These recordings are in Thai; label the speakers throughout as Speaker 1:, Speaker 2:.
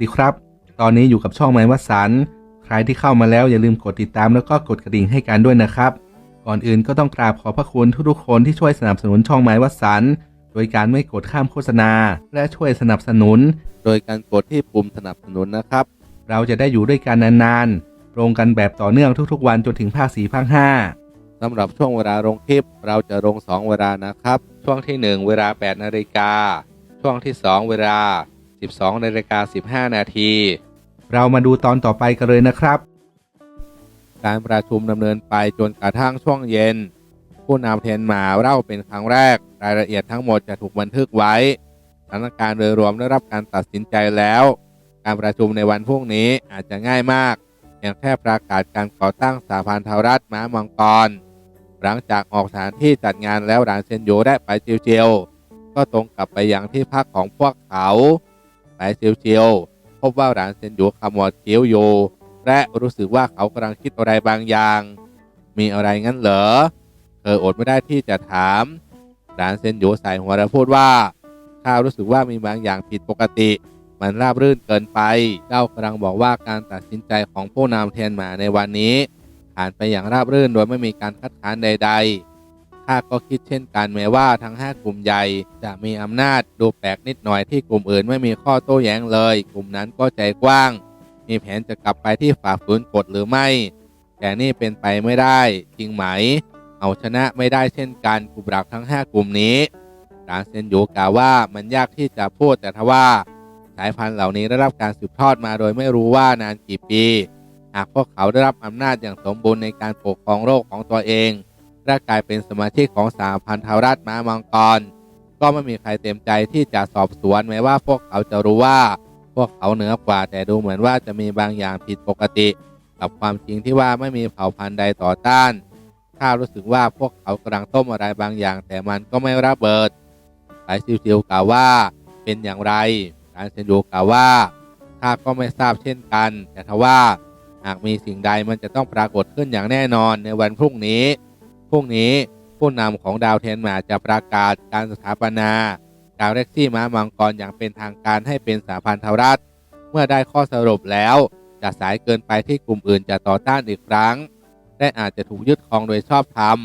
Speaker 1: ดีครับ ตอนนี้อยู่กับช่องไม้วัดสัน ใครที่เข้ามาแล้วอย่าลืมกดติดตามแล้วก็กดกระดิ่งให้กันด้วยนะครับ ก่อนอื่นก็ต้องกราบขอพระคุณทุกๆคนที่ช่วยสนับสนุนช่องไม้วัดสัน โดยการไม่กดข้ามโฆษณา และช่วยสนับสนุน
Speaker 2: โดยการกดที่ปุ่มสนับสนุนนะครับ
Speaker 1: เราจะได้อยู่ด้วยกันนานๆ ลงกันแบบต่อเนื่องทุกๆ วันจนถึงภาคสี่ภาคห้า
Speaker 2: สำหรับช่วงเวลาลงคลิปเราจะลง 2 เวลานะครับ ช่วงทีหนึ่1 เวลา 8 นาฬิกา ช่วงที่ 2 เวลา 12นาฬิกา15 นาที
Speaker 1: เรามาดูตอนต่อไปกันเลยนะครับ
Speaker 2: การประชุมดำเนินไปจนกระทั่งช่วงเย็น ผู้นำเทนมาเล่าเป็นครั้งแรก รายละเอียดทั้งหมดจะถูกบันทึกไว้สถานการณ์โดยรวมได้รับการตัดสินใจแล้ว การประชุมในวันพรุ่งนี้อาจจะง่ายมากเพียงแค่ประกาศการก่อตั้งสาพันธรัฐม้ามังกร หลังจากออกสถานที่จัดงานแล้วหลานเซนโยได้ไปเจียวๆก็ตรงกลับไปยังที่พักของพวกเขา ไปเจียวๆพบว่าหลานเซนโยขมวดคิ้วอยู่และรู้สึกว่าเขากำลังคิดอะไรบางอย่าง มีอะไรงั้นเหรอเธออดไม่ได้ที่จะถามหลานเซนโยใส่หัวและพูดว่าข้ารู้สึกว่ามีบางอย่างผิดปกติ มันราบรื่นเกินไปเจ้ากำลังบอกว่าการตัดสินใจของผู้นำเทียนหมาในวันนี้ผ่านไปอย่างราบรื่นโดยไม่มีการคัดค้านใด ๆ ข้าก็คิดเช่นกันแม้ว่าทั้ง 5 กลุ่มใหญ่จะมีอำนาจดูแปลกนิดหน่อยที่กลุ่มอื่นไม่มีข้อโต้แย้งเลย กลุ่มนั้นก็ใจกว้าง มีแผนจะกลับไปที่ฝ่าฝืนกฎหรือไม่ แต่นี่เป็นไปไม่ได้จริงไหม เอาชนะไม่ได้เช่นกันกลุ่มหลักทั้ง 5 กลุ่มนี้รานเซนยูกล่าวว่ามันยากที่จะพูดแต่ทว่า สายพันธุ์เหล่านี้ได้รับการสืบทอดมาโดยไม่รู้ว่านานกี่ปี หากพวกเขาได้รับอำนาจอย่างสมบูรณ์ในการปกครองโลกของตัวเอง และกลายเป็นสมาชิกของสาพันธรัฐม้ามังกร ก็ไม่มีใครเต็มใจที่จะสอบสวนแม้ว่าพวกเขาจะรู้ว่า พวกเขาเหนือกว่าแต่ดูเหมือนว่าจะมีบางอย่างผิดปกติ กับความจริงที่ว่าไม่มีเผ่าพันธุ์ใดต่อต้านข้ารู้สึกว่าพวกเขากำลังต้มอะไรบางอย่าง แต่มันก็ไม่ระเบิดสายซิวๆกล่าวว่าเป็นอย่างไร การเซนดูกล่าวว่าข้าก็ไม่ทราบเช่นกัน แต่ทว่าหากมีสิ่งใดมันจะต้องปรากฏขึ้นอย่างแน่นอนในวันพรุ่งนี้ พรุ่งนี้ผู้นำของดาวเทนมาจะประกาศการสถาปนา ดาวเร็กซี่ม้ามังกรอย่างเป็นทางการให้เป็นสาพันธรัฐ เมื่อได้ข้อสรุปแล้ว จะสายเกินไปที่กลุ่มอื่นจะต่อต้านอีกครั้ง และอาจจะถูกยึดครองโดยชอบธรรม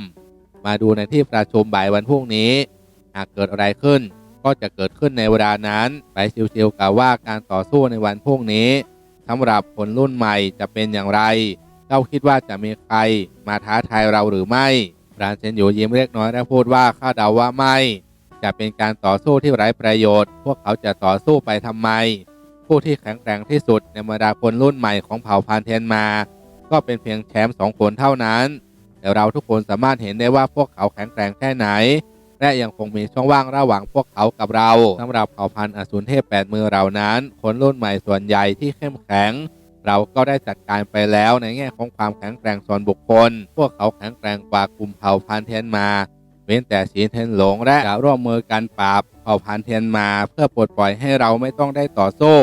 Speaker 2: มาดูในที่ประชุมบ่ายวันพรุ่งนี้ หากเกิดอะไรขึ้นก็จะเกิดขึ้นในเวลานั้น ไปซิวๆกล่าวว่าการต่อสู้ในวันพรุ่งนี้สำหรับคนรุ่นใหม่จะเป็นอย่างไร เจ้าคิดว่าจะมีใครมาท้าทายเราหรือไม่รานเซนอยู่ยิ้มเล็กน้อยและพูดว่าข้าเดาว่าไม่ จะเป็นการต่อสู้ที่ไร้ประโยชน์ พวกเขาจะต่อสู้ไปทำไม ผู้ที่แข็งแกร่งที่สุดในบรรดาคนรุ่นใหม่ของเผ่าพันธ์เทนมา ก็เป็นเพียงแชมป์สองคนเท่านั้น แต่เราทุกคนสามารถเห็นได้ว่าพวกเขาแข็งแกร่งแค่ไหน และยังคงมีช่องว่างระหว่างพวกเขากับเราสำหรับเผ่าพันธุ์อสูรเทพแปดมือเหล่านั้น คนรุ่นใหม่ส่วนใหญ่ที่เข้มแข็ง เราก็ได้จัดการไปแล้วในแง่ของความแข็งแกร่งส่วนบุคคล พวกเขาแข็งแกร่งกว่ากลุ่มเผ่าพันธุ์เทนมาเว้นแต่สีเทนหลงและจะร่วมมือกันปราบเผ่าพันธุ์เทนมา เพื่อปลดปล่อยให้เราไม่ต้องได้ต่อสู้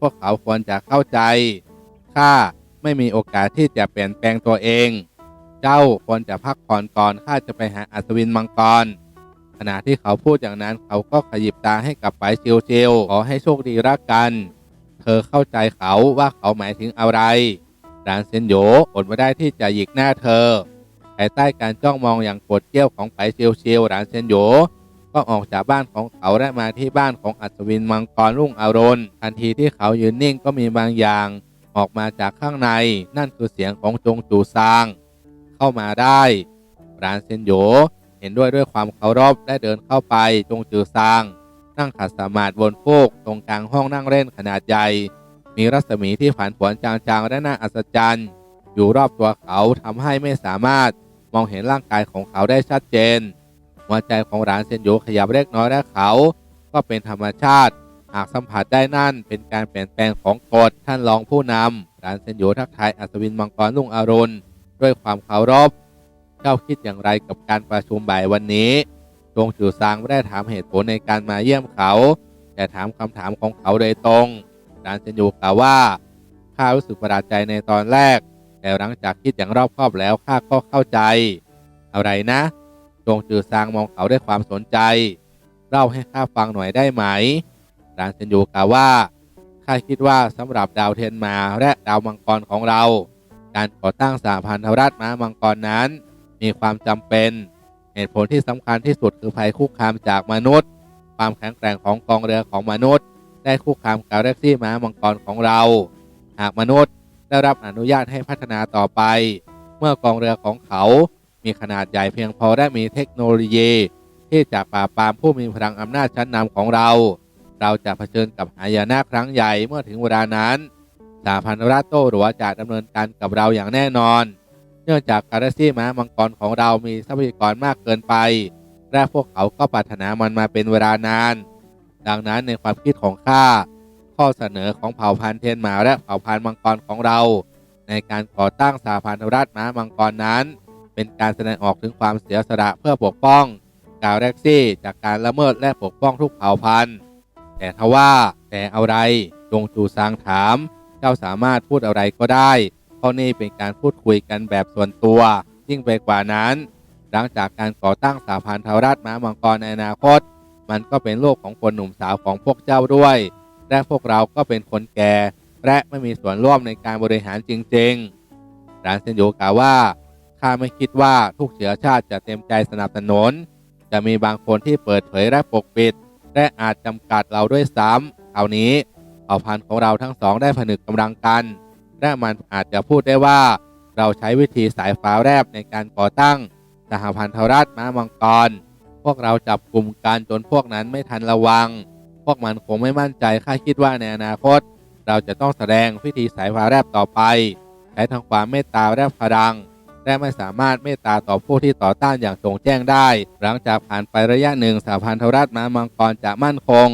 Speaker 2: พวกเขาควรจะเข้าใจข้าไม่มีโอกาสที่จะเปลี่ยนแปลงตัวเอง เจ้าควรจะพักผ่อนก่อนข้าจะไปหาอัศวินมังกรขณะที่เขาพูดอย่างนั้นเขาก็ขยิบตาให้กับไปเชียวเชียวขอให้โชคดีรักกัน ธอเข้าใจเขาว่าเขาหมายถึงอะไรรานเซนโยอดไม่ได้ที่จะหยิกหน้าเธอภายใต้การจ้องมองอย่างโกรธเกรี้ยวของไปเชียวเชียวรานเซนโยก็ออกจากบ้านของเขาและมาที่บ้านของอัศวินมังกรรุ่งอรุณทันทีที่เขายืนนิ่งก็มีบางอย่าง ออกมาจากข้างใน นั่นคือเสียงของจงจูซาง เข้ามาได้รานเซนโยเห็นด้วยด้วยความเคารพและเดินเข้าไปจงจือซาง นั่งขัดสมาธิบนฟูกตรงกลางห้องนั่งเล่นขนาดใหญ่ มีรัศมีที่ผันผวนจางๆและน่าอัศจรรย์ อยู่รอบตัวเขาทำให้ไม่สามารถมองเห็นร่างกายของเขาได้ชัดเจน หัวใจของหลานเซนโยขยับเล็กน้อยและเขา ก็เป็นธรรมชาติ หากสัมผัสได้นั่นเป็นการเปลี่ยนแปลงของกฎท่านรองผู้นำหลานเซนโยทักทายอัศวินมังกรลุงอรุณด้วยความเคารพ เจ้าคิดอย่างไรกับการประชุมบ่ายวันนี้ งจือซางไม่ได้ถามเหตุผลในการมาเยี่ยมเขา แต่ถามคำถามของเขาโดยตรงดานเซนยูกล่าวว่าข้ารู้สึกประหลาดใจในตอนแรก แต่หลังจากคิดอย่างรอบคอบแล้วข้าก็เข้าใจ อะไรนะจงจือซางมองเขาด้วยความสนใจ เล่าให้ข้าฟังหน่อยได้ไหมดานเซนยูกล่าวว่าข้าคิดว่าสำหรับดาวเทยนมาและดาวมังกรของเรา การก่อตั้งสหพันธรัฐม้ามังกรนั้น มีความจำเป็น เหตุผลที่สำคัญที่สุดคือภัยคุกคามจากมนุษย์ ความแข็งแกร่งของกองเรือของมนุษย์ ได้คุกคามกาแล็กซี่ม้ามังกรของเรา หากมนุษย์ได้รับอนุญาตให้พัฒนาต่อไป เมื่อกองเรือของเขา มีขนาดใหญ่เพียงพอและมีเทคโนโลยี ที่จะปราบปรามผู้มีพลังอำนาจชั้นนำของเรา เราจะเผชิญกับหายนะครั้งใหญ่เมื่อถึงเวลานั้นสหพันธรัฐโต้หรือว่าจะดำเนินการกับเราอย่างแน่นอน นื่องจากกาแล็กซี่ม้ามังกรของเรามีทรัพยากรมากเกินไป และพวกเขาก็ปรารถนามันมาเป็นเวลานาน ดังนั้นในความคิดของข้าข้อเสนอของเผ่าพันธุ์เทียนหมาและเผ่าพันธุ์มังกรของเรา ในการก่อตั้งสหพันธรัฐม้ามังกรนั้น เป็นการแสดงออกถึงความเสียสละเพื่อปกป้องกาแล็กซี่จากการละเมิดและปกป้องทุกเผ่าพันธุ์แต่ทว่าแต่อะไรจงจูซางถาม เจ้าสามารถพูดอะไรก็ได้ เพราะนี่เป็นการพูดคุยกันแบบส่วนตัว ยิ่งไปกว่านั้น หลังจากการก่อตั้งสหพันธรัฐม้ามังกรในอนาคต มันก็เป็นโลกของคนหนุ่มสาวของพวกเจ้าด้วย และพวกเราก็เป็นคนแก่ และไม่มีส่วนร่วมในการบริหารจริงๆรานเซนโยกล่าวว่าข้าไม่คิดว่าทุกเชื้อชาติจะเต็มใจสนับสนุน จะมีบางคนที่เปิดเผยและปกปิด และอาจจำกัดเราด้วยซ้ำคราวนี้เผ่าพันธุ์ของเราทั้งสองได้ผนึกกำลังกัน และมันอาจจะพูดได้ว่า เราใช้วิธีสายฟ้าแลบในการก่อตั้งสหพันธรัฐม้ามังกร พวกเราจับกลุ่มกันจนพวกนั้นไม่ทันระวัง พวกมันคงไม่มั่นใจข้าคิดว่าในอนาคต เราจะต้องแสดงพิธีสายฟ้าแลบต่อไป ใช้ทั้งความเมตตาและพลังและไม่สามารถเมตตาต่อผู้ที่ต่อต้านอย่างจงแจ้งได้ หลังจากผ่านไประยะหนึ่งสหพันธรัฐม้ามังกรจะมั่นคง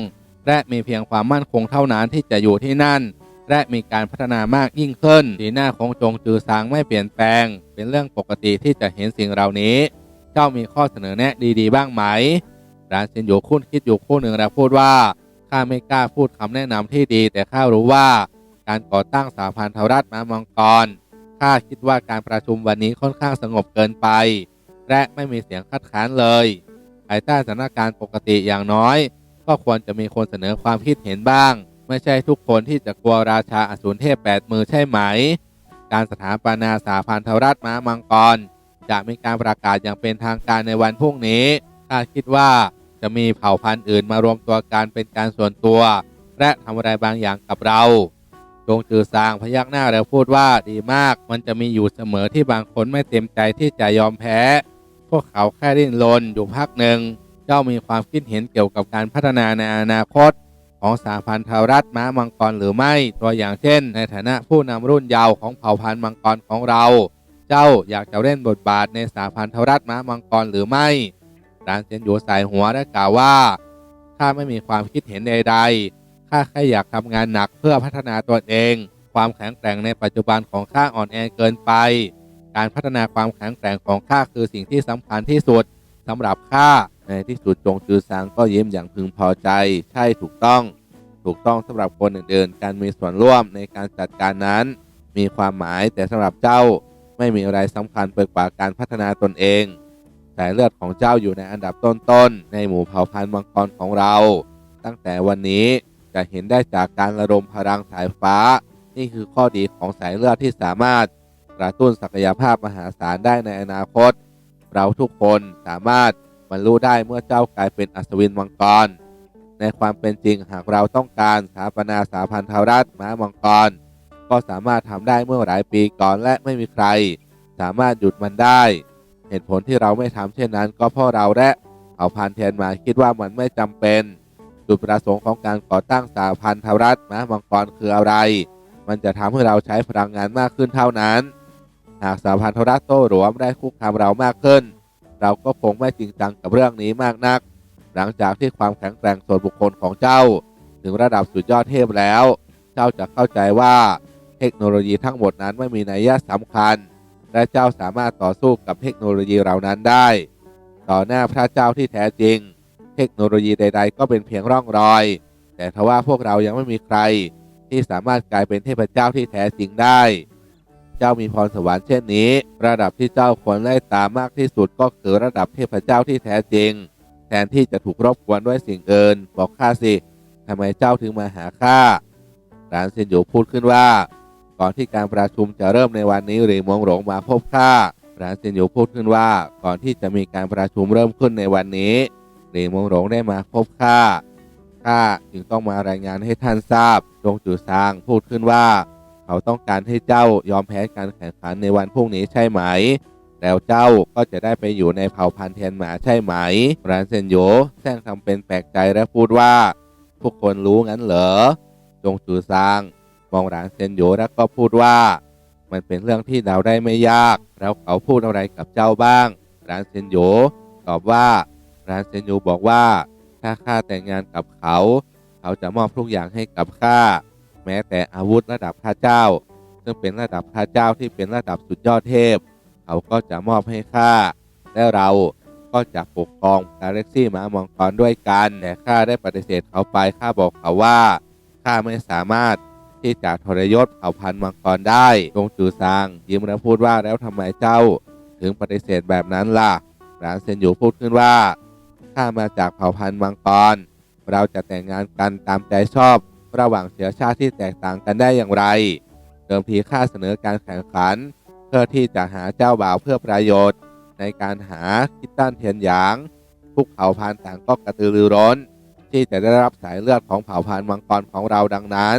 Speaker 2: และมีเพียงความมั่นคงเท่านั้นที่จะอยู่ที่นั่น และมีการพัฒนามากยิ่งขึ้น สีหน้าของจงจือซางไม่เปลี่ยนแปลง เป็นเรื่องปกติที่จะเห็นสิ่งเหล่านี้ เจ้ามีข้อเสนอแนะดีๆ บ้างไหมรานเซนโยคุ้นคิดอยู่คู่หนึ่งแล้วพูดว่าข้าไม่กล้าพูดคำแนะนำที่ดี แต่ข้ารู้ว่าการก่อตั้งสหพันธรัฐมามังกรข้าคิดว่าการประชุมวันนี้ค่อนข้างสงบเกินไป และไม่มีเสียงคัดค้านเลยภายใต้สถานการณ์ปกติอย่างน้อย ก็ควรจะมีคนเสนอความคิดเห็นบ้าง ไม่ใช่ทุกคนที่จะกลัวราชาอสูรเทพแปดมือใช่ไหม การสถาปนาสหพันธรัฐม้ามังกร จะมีการประกาศอย่างเป็นทางการในวันพรุ่งนี้ข้าคิดว่าจะมีเผ่าพันธุ์อื่นมารวมตัวกันเป็นการส่วนตัว และทำอะไรบางอย่างกับเราจงจือซางพยักหน้าแล้วพูดว่าดีมาก มันจะมีอยู่เสมอที่บางคนไม่เต็มใจที่จะยอมแพ้ พวกเขาแค่ดิ้นรนอยู่พักหนึ่ง เจ้ามีความคิดเห็นเกี่ยวกับการพัฒนาในอนาคต ของสหพันธรัฐม้ามังกรหรือไม่ ตัวอย่างเช่น ในฐานะผู้นำรุ่นเยาว์ของเผ่าพันธุ์มังกรของเรา เจ้าอยากจะเล่นบทบาทในสหพันธรัฐม้ามังกรหรือไม่รานเซียนหยูสายหัวและกล่าวว่าข้าไม่มีความคิดเห็นใดๆข้าแค่อยากทำงานหนักเพื่อพัฒนาตัวเอง ความแข็งแกร่งในปัจจุบันของข้าอ่อนแอเกินไป การพัฒนาความแข็งแกร่งของข้าคือสิ่งที่สำคัญที่สุดสำหรับข้า ในที่สุดจงจือซางก็ยิ้มอย่างพึงพอใจ ใช่ถูกต้อง ถูกต้องสำหรับคนอื่นๆ การมีส่วนร่วมในการจัดการนั้น มีความหมายแต่สำหรับเจ้าไม่มีอะไรสำคัญไปกว่าการพัฒนาตนเอง สายเลือดของเจ้าอยู่ในอันดับต้นๆ ในหมู่เผ่าพันธุ์มังกรของเรา ตั้งแต่วันนี้จะเห็นได้จากการระดมพลังสายฟ้า นี่คือข้อดีของสายเลือดที่สามารถกระตุ้นศักยภาพมหาศาลได้ในอนาคต เราทุกคนสามารถ บรรลุได้เมื่อเจ้ากลายเป็นอัศวินมังกร ในความเป็นจริงหากเราต้องการสถาปนาสาพันธรัฐม้ามังกร ก็สามารถทำได้เมื่อหลายปีก่อนและไม่มีใคร สามารถหยุดมันได้ เหตุผลที่เราไม่ทำเช่นนั้น ก็เพราะเราและเผ่าพันธุ์เทนมาคิดว่ามันไม่จำเป็นจุดประสงค์ของการก่อตั้งสาพันธรัฐม้ามังกรคืออะไร มันจะทำให้เราใช้พลังงานมากขึ้นเท่านั้น หากสาพันธรัฐโต้หลวมได้คุกคามเรามากขึ้น เราก็คงไม่จริงจังกับเรื่องนี้มากนัก หลังจากที่ความแข็งแกร่งส่วนบุคคลของเจ้า ถึงระดับสุดยอดเทพแล้ว เจ้าจะเข้าใจว่าเทคโนโลยีทั้งหมดนั้นไม่มีนัยยะสำคัญ และเจ้าสามารถต่อสู้กับเทคโนโลยีเหล่านั้นได้ ต่อหน้าพระเจ้าที่แท้จริง เทคโนโลยีใด ๆ ก็เป็นเพียงร่องรอย แต่ทว่าพวกเรายังไม่มีใคร ที่สามารถกลายเป็นเทพเจ้าที่แท้จริงได้ เจ้ามีพรสวรรค์เช่นนี้ ระดับที่เจ้าควรไล่ตามมากที่สุดก็คือระดับเทพเจ้าที่แท้จริง แทนที่จะถูกรบกวนด้วยสิ่งอื่นบอกข้าสิทำไมเจ้าถึงมาหาข้าหลานเซียนหยูพูดขึ้นว่า ก่อนที่การประชุมจะเริ่มในวันนี้หรือมงหลงมาพบข้าหลานเซียนหยูพูดขึ้นว่า ก่อนที่จะมีการประชุมเริ่มขึ้นในวันนี้หรือมงหลงได้มาพบข้าข้าจึงต้องมารายงานให้ท่านทราบจงจือซางพูดขึ้นว่า เขาต้องการให้เจ้ายอมแพ้การแข่งขันในวันพรุ่งนี้ใช่ไหม แล้วเจ้าก็จะได้ไปอยู่ในเผ่าพันธุ์เทียนหมาใช่ไหมรานเซนโยแซงทำเป็นแปลกใจและพูดว่าทุกคนรู้งั้นเหรอ จงจือซางมองรานเซนโยแล้วก็พูดว่า มันเป็นเรื่องที่เดาได้ไม่ยาก แล้วเขาพูดอะไรกับเจ้าบ้างรานเซนโยตอบว่ารานเซนโยบอกว่า ถ้าข้าแต่งงานกับเขา เขาจะมอบทุกอย่างให้กับข้า แม้แต่อาวุธระดับพระเจ้า ซึ่งเป็นระดับพระเจ้าที่เป็นระดับสุดยอดเทพ เขาก็จะมอบให้ข้าและเราก็จะปกครองกาแล็กซี่หมามังกรด้วยกันแต่ข้าได้ปฏิเสธเขาไปข้าบอกเขาว่าข้าไม่สามารถที่จะทรยศเผ่าพันธุ์มังกรได้จงจือซางยิ้มแล้วพูดว่าแล้วทำไมเจ้า ถึงปฏิเสธแบบนั้นล่ะหลานเซนอยู่พูดขึ้นว่าข้ามาจากเผ่าพันธุ์มังกร เราจะแต่งงานกันตามใจชอบ ระหว่างเชื้อชาติที่แตกต่างกันได้อย่างไร เดิมทีข้าเสนอการแข่งขัน เพื่อที่จะหาเจ้าบ่าวเพื่อประโยชน์ ในการหาคิตตันเทียนหยางทุกเผ่าพันธุ์ต่างก็กระตือรือร้น ที่จะได้รับสายเลือดของเผ่าพันธุ์มังกรของเราดังนั้น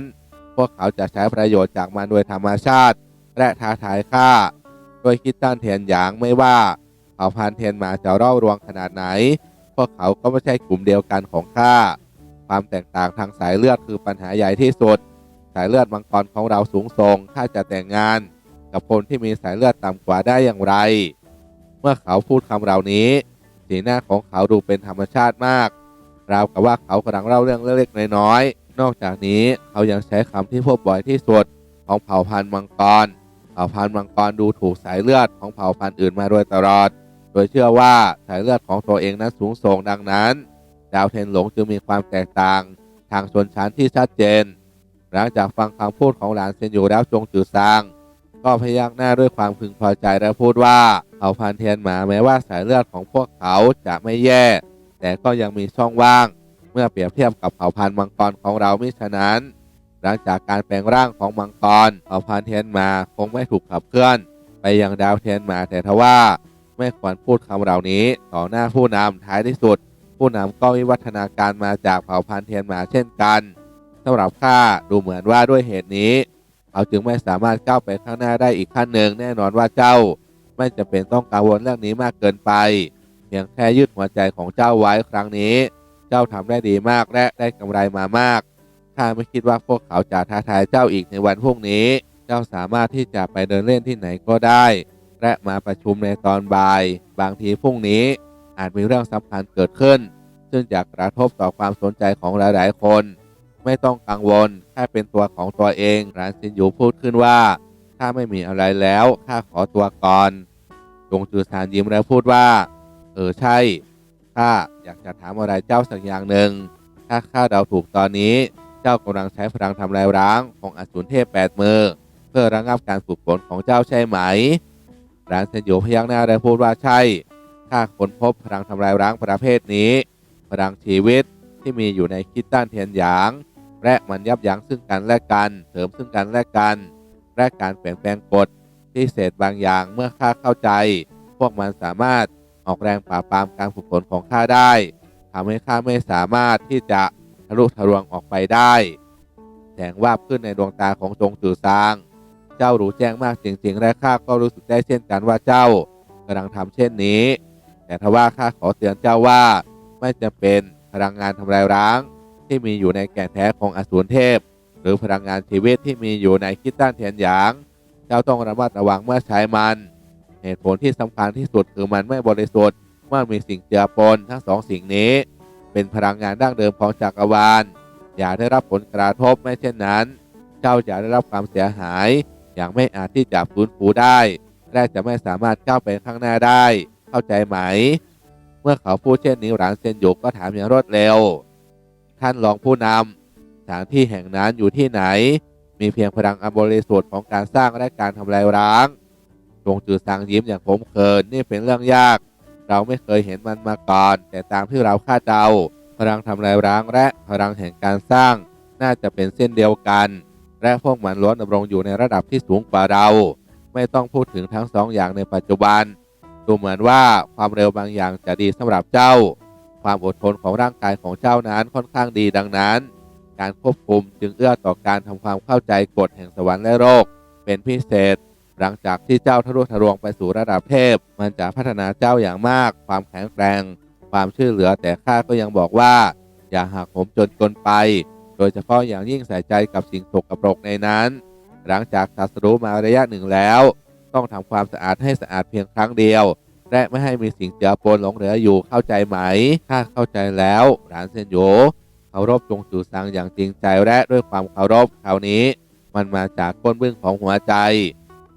Speaker 2: พวกเขาจะใช้ประโยชน์จากมันโดยธรรมชาติ และท้าทายข้าโดยคิตตันเทียนหยางไม่ว่าเผ่าพันธุ์เทียนหมาจะเร่ารวงขนาดไหน พวกเขาก็ไม่ใช่กลุ่มเดียวกันของข้า ความแตกต่างทางสายเลือดคือปัญหาใหญ่ที่สุด สายเลือดมังกรของเราสูงส่งข้าจะแต่งงาน กับคนที่มีสายเลือดต่ำกว่าได้อย่างไร เมื่อเขาพูดคำเหล่านี้ สีหน้าของเขาดูเป็นธรรมชาติมาก ราวกับว่าเขากำลังเล่าเรื่องเล็กๆน้อยๆนอกจากนี้เขายังใช้คำที่พบบ่อยที่สุดของเผ่าพันธุ์มังกร เผ่าพันธุ์มังกรดูถูกสายเลือดของเผ่าพันธุ์อื่นมาโดยตลอด โดยเชื่อว่าสายเลือดของตัวเองนั้นสูงส่งดังนั้น ดาวเทนหลงจึงมีความแตกต่างทางชนชั้นที่ชัดเจน หลังจากฟังคำพูดของหลานเซนอยู่แล้วจงจือซาง ก็พยักหน้าด้วยความพึงพอใจและพูดว่าเผ่าพันเทียนหมาแม้ว่าสายเลือดของพวกเขาจะไม่แย่ แต่ก็ยังมีช่องว่าง เมื่อเปรียบเทียบกับเผ่าพันธุ์มังกรของเรามิฉะนั้น หลังจากการแปลงร่างของมังกรเผ่าพันเทียนหมาคงไม่ถูกขับเคลื่อน ไปยังดาวเทียนหมาแต่ทว่าไม่ควรพูดคำเหล่านี้ต่อหน้าผู้นำท้ายที่สุด ผู้นำก็วิวัฒนาการมาจากเผ่าพันธุ์เทียนหมาเช่นกันสำหรับข้าดูเหมือนว่าด้วยเหตุนี้ เขาจึงไม่สามารถก้าวไปข้างหน้าได้อีกขั้นหนึ่งแน่นอนว่าเจ้า ไม่จะเป็นต้องกังวลเรื่องนี้มากเกินไป เพียงแค่ยืดหัวใจของเจ้าไว้ครั้งนี้ เจ้าทำได้ดีมากและได้กำไรมามากข้าไม่คิดว่าพวกเขาจะท้าทายเจ้าอีกในวันพรุ่งนี้ เจ้าสามารถที่จะไปเดินเล่นที่ไหนก็ได้ และมาประชุมในตอนบ่าย บางทีพรุ่งนี้ อาจมีเรื่องสำคัญเกิดขึ้น ซึ่งจะกระทบต่อความสนใจของหลาย ๆ คน ไม่ต้องกังวลแค่เป็นตัวของตัวเองรานซินยูพูดขึ้นว่า ถ้าไม่มีอะไรแล้วข้าขอตัวก่อนจงจือซานยิ้มแล้วพูดว่า เออใช่ข้าอยากจะถามอะไรเจ้าสักอย่างหนึ่ง ถ้าข้าเดาถูกตอนนี้ เจ้ากำลังใช้พลังทำลายร้างของอสูรเทพแปดมือ เพื่อระงับการฝึกฝนของเจ้าใช่ไหมรานเซนโยพยักหน้าและพูดว่าใช่ ข้าค้นพบพลังทำลายร้างประเภทนี้ พลังชีวิตที่มีอยู่ในคิดตันเทียนหยาง และมันยับยั้งซึ่งกันและกัน เสริมซึ่งกันและกัน และการเปลี่ยนแปลงกฎที่เศษบางอย่างเมื่อข้าเข้าใจ พวกมันสามารถออกแรงปราบปรามการฝึกฝนของข้าได้ทำให้ข้าไม่สามารถที่จะทะลุทะลวงออกไปได้ แสงวาบขึ้นในดวงตาของจงจือซาง เจ้ารู้แจ้งมากจริงๆ และข้าก็รู้สึกได้เช่นกันว่าเจ้ากำลังทำเช่นนี้ แต่ทว่าข้าขอเตือนเจ้าว่า ไม่จะเป็นพลังงานทำลายร้าง ที่มีอยู่ในแก่นแท้ของอสูรเทพ หรือพลังงานชีวิตที่มีอยู่ในคิดต้านเทียนหยาง เจ้าต้องระมัดระวังเมื่อใช้มันเหตุผลที่สำคัญที่สุดคือมันไม่บริสุทธิ์เมื่อมีสิ่งเจือปนทั้งสองสิ่งนี้ เป็นพลังงานดั้งเดิมของจักรวาล อย่าได้รับผลกระทบไม่เช่นนั้น เจ้าจะได้รับความเสียหาย อย่างไม่อาจที่จะฟื้นฟูได้ และจะไม่สามารถก้าวไปข้างหน้าได้ เข้าใจไหม เมื่อเขาพูดเช่นนี้หลานเซนหยกก็ถามอย่างรวดเร็ว ท่านรองผู้นำสถานที่แห่งนั้นอยู่ที่ไหน มีเพียงพลังอันบริสุทธิ์ของการสร้างและการทำลายร้างจงจือซางยิ้มอย่างผมเขินนี่เป็นเรื่องยาก เราไม่เคยเห็นมันมาก่อน แต่ตามที่เราคาดเดาพลังทำลายร้างและพลังแห่งการสร้าง น่าจะเป็นเส้นเดียวกัน และพวกมันล้วนดำรงอยู่ในระดับที่สูงกว่าเรา ไม่ต้องพูดถึงทั้งสองอย่างในปัจจุบัน ดูเหมือนว่าความเร็วบางอย่างจะดีสำหรับเจ้า ความอดทนของร่างกายของเจ้านั้นค่อนข้างดีดังนั้น การควบคุมจึงเอื้อต่อการทำความเข้าใจกฎแห่งสวรรค์และโลกเป็นพิเศษ หลังจากที่เจ้าทะลุทะลวงไปสู่ระดับเทพ มันจะพัฒนาเจ้าอย่างมาก ความแข็งแกร่งความช่วยเหลือแต่ข้าก็ยังบอกว่า อย่าหักโหมจนเกินไป โดยเฉพาะอย่างยิ่งใส่ใจกับสิ่งสกปรกในนั้น หลังจากตรัสรู้มาระยะหนึ่งแล้ว ต้องทำความสะอาดให้สะอาดเพียงครั้งเดียว และไม่ให้มีสิ่งเจือปนหลงเหลืออยู่เข้าใจไหม ถ้าเข้าใจแล้วหลานเซนโยเคารพจงจูซังอย่างจริงใจและด้วยความเคารพคราวนี้ มันมาจากก้นบึ้งของหัวใจ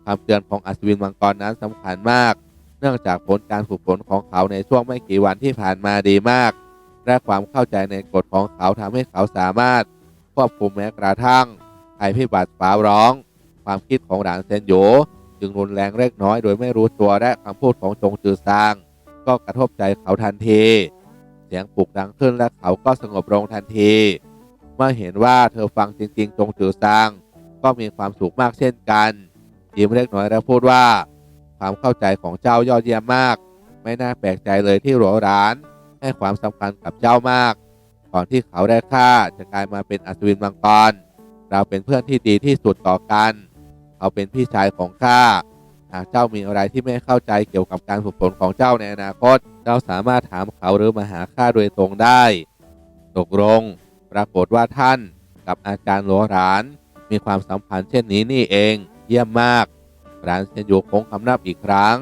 Speaker 2: คำเตือนของอัศวินมังกรนั้นสำคัญมาก เนื่องจากผลการฝึกฝนของเขาในช่วงไม่กี่วันที่ผ่านมาดีมาก และความเข้าใจในกฎของเขาทำให้เขาสามารถ ควบคุมแม้กระทั่งภัยพิบัติฟ้าร้อง ความคิดของหลานเซนโย จึงรุนแรงเล็กน้อยโดยไม่รู้ตัวและคำพูดของจงจือซาง ก็กระทบใจเขาทันที เสียงปลุกดังขึ้นและเขาก็สงบลงทันที เมื่อเห็นว่าเธอฟังจริง ๆ จงจือซาง ก็มีความสุขมากเช่นกันยิ้มเล็กน้อยและพูดว่า ความเข้าใจของเจ้ายอดเยี่ยมมาก ไม่น่าแปลกใจเลยที่หลวร้าน ให้ความสำคัญกับเจ้ามาก ก่อนที่เขาได้ฆ่าจะกลายมาเป็นอัศวินมังกรเราเป็นเพื่อนที่ดีที่สุดต่อกัน เขาเป็นพี่ชายของข้าหากเจ้ามีอะไรที่ไม่เข้าใจเกี่ยวกับการฝึกฝนของเจ้าในอนาคต เจ้าสามารถถามเขาหรือมาหาข้าโดยตรงได้ ตกลง ปรากฏว่าท่านกับอาจารย์หลวหลานมีความสัมพันธ์เช่นนี้นี่เอง เยี่ยมมากร้านเซนโยคงคำนับอีกครั้ง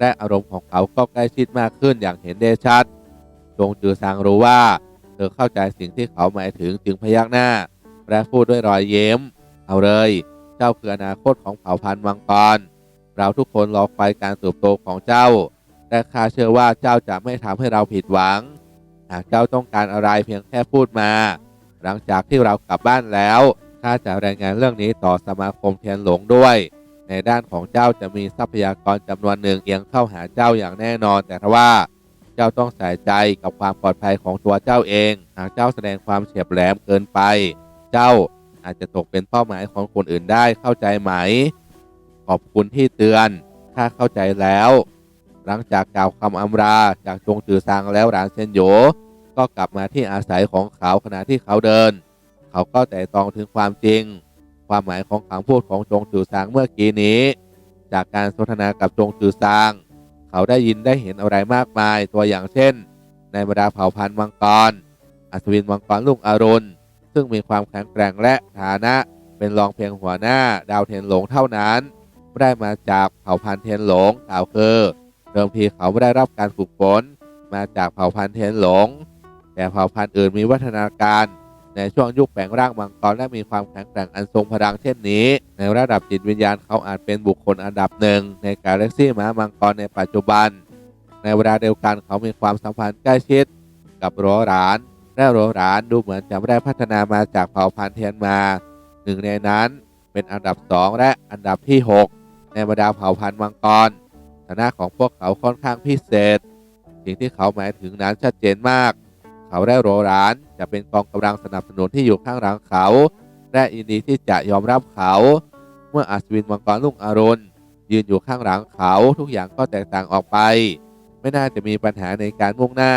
Speaker 2: และอารมณ์ของเขาก็ใกล้ชิดมากขึ้นอย่างเห็นได้ชัดจงจือซางรู้ว่า เธอเข้าใจสิ่งที่เขาหมายถึงจึงพยักหน้า และพูดด้วยรอยเย้ม เอาเลย เจ้าคืออนาคตของเผ่าพันธุ์มังกร เราทุกคนรอคอยการเติบโตของเจ้า และข้าเชื่อว่าเจ้าจะไม่ทำให้เราผิดหวัง หากเจ้าต้องการอะไรเพียงแค่พูดมา หลังจากที่เรากลับบ้านแล้วข้าจะรายงานเรื่องนี้ต่อสมาคมเทียนหลงด้วย ในด้านของเจ้าจะมีทรัพยากรจำนวนหนึ่งเอียงเข้าหาเจ้าอย่างแน่นอน แต่ว่าเจ้าต้องใส่ใจกับความปลอดภัยของตัวเจ้าเอง หากเจ้าแสดงความเฉียบแหลมเกินไป เจ้า อาจจะตกเป็นเป้าหมายของคนอื่นได้เข้าใจไหม ขอบคุณที่เตือนข้าเข้าใจแล้ว หลังจากกล่าวคำอำลาจากจงจือซางแล้วหลานเซนโยก็กลับมาที่อาศัยของเขาขณะที่เขาเดิน เขาก็แต่ตองถึงความจริง ความหมายของคำพูดของจงจือซางเมื่อกี้นี้ จากการสนทนากับจงจือซาง เขาได้ยินได้เห็นอะไรมากมายตัวอย่างเช่น ในบรรดาเผ่าพันธุ์มังกรอัศวินมังกรลุงอรุณ ซึ่งมีความแข็งแกร่งและฐานะเป็นรองเพียงหัวหน้าดาวเทียนหลงเท่านั้นไได้มาจากเผ่าพันธุ์เทียนหลงกล่าวคือเดิมทีเขาไม่ได้รับการฝึกฝนมาจากเผ่าพันธุ์เทียนหลง แต่เผ่าพันธุ์อื่นมีวัฒนาการ ในช่วงยุคแปลงร่างมังกรและมีความแข็งแกร่งอันทรงพลังเช่นนี้ ในระดับจิตวิญญาณเขาอาจเป็นบุคคลอันดับหนึ่งในกาแล็กซี่ม้ามังกรในปัจจุบัน ในเวลาเดียวกันเขามีความสัมพันธ์ใกล้ชิดกับโรหราน และโรหรานดูเหมือนจะไม่ได้พัฒนามาจากเผ่าพันธุ์เทียนมาหนึ่งในนั้นเป็นอันดับ 2 และอันดับที่ 6 ในบรรดาเผ่าพันธุ์มังกรฐานะของพวกเขาค่อนข้างพิเศษ สิ่งที่เขาหมายถึงนั้นชัดเจนมาก เขาและโรหรานจะเป็นกองกำลังสนับสนุนที่อยู่ข้างหลังเขา และยินดีที่จะยอมรับเขา เมื่ออัศวินมังกรลุงอรุณยืนอยู่ข้างหลังเขาทุกอย่างก็แตกต่างออกไป ไม่น่าจะมีปัญหาในการมุ่งหน้า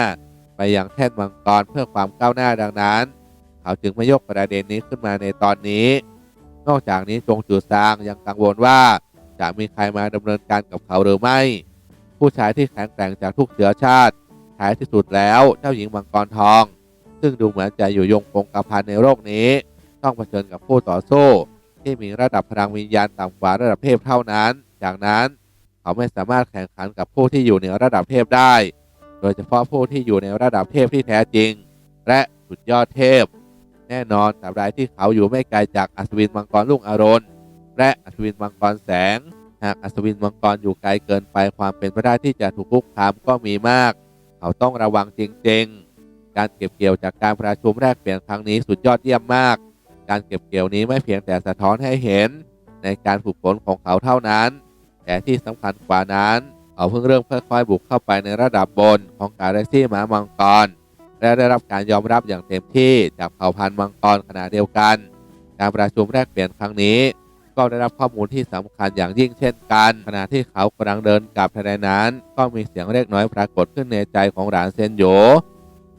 Speaker 2: ไปยังแท่นมังกรเพื่อความก้าวหน้าดังนั้น เขาจึงไม่ยกประเด็นนี้ขึ้นมาในตอนนี้ นอกจากนี้จงจือซางยังกังวลว่าจะมีใครมาดำเนินการกับเขาหรือไม่ ผู้ชายที่แข็งแกร่งจากทุกเชื้อชาติท้ายที่สุดแล้วเจ้าหญิงมังกรทอง ซึ่งดูเหมือนจะอยู่ยงคงกระพันในโลกนี้ ต้องเผชิญกับผู้ต่อสู้ ที่มีระดับพลังวิญญาณต่ำกว่าระดับเทพเท่านั้น จากนั้นเขาไม่สามารถแข่งขันกับผู้ที่อยู่เหนือระดับเทพได้ โดยเฉพาะผู้ที่อยู่ในระดับเทพที่แท้จริง และสุดยอดเทพ แน่นอนตราบใดที่เขาอยู่ไม่ไกลจากอัศวินมังกรลุงอารนและอัศวินมังกรแสง หากอัศวินมังกรอยู่ไกลเกินไปความเป็นไปได้ที่จะถูกคุกคามก็มีมาก เขาต้องระวังจริง ๆ การเก็บเกี่ยวจากการประชุมแรกเปลี่ยนครั้งนี้สุดยอดเยี่ยมมาก การเก็บเกี่ยวนี้ไม่เพียงแต่สะท้อนให้เห็น ในการฝึกฝนของเขาเท่านั้น แต่ที่สำคัญกว่านั้น เขาเพิ่งเริ่มค่อย ๆ บุกเข้าไปในระดับบนของกาแล็กซี่หมามังกร และได้รับการยอมรับอย่างเต็มที่จากเผ่าพันธุ์มังกรขณะเดียวกัน การประชุมแลกเปลี่ยนครั้งนี้ ก็ได้รับข้อมูลที่สำคัญอย่างยิ่งเช่นกัน ขณะที่เขากำลังเดินกลับทันใดนั้น ก็มีเสียงเล็กน้อยปรากฏขึ้นในใจของหลานเซนโย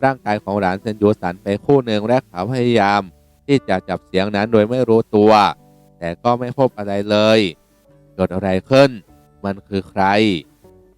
Speaker 2: ร่างกายของหลานเซนโยสั่นไปคู่หนึ่งและเขาพยายาม ที่จะจับเสียงนั้นโดยไม่รู้ตัว แต่ก็ไม่พบอะไรเลยเกิดอะไรขึ้น มันคือใคร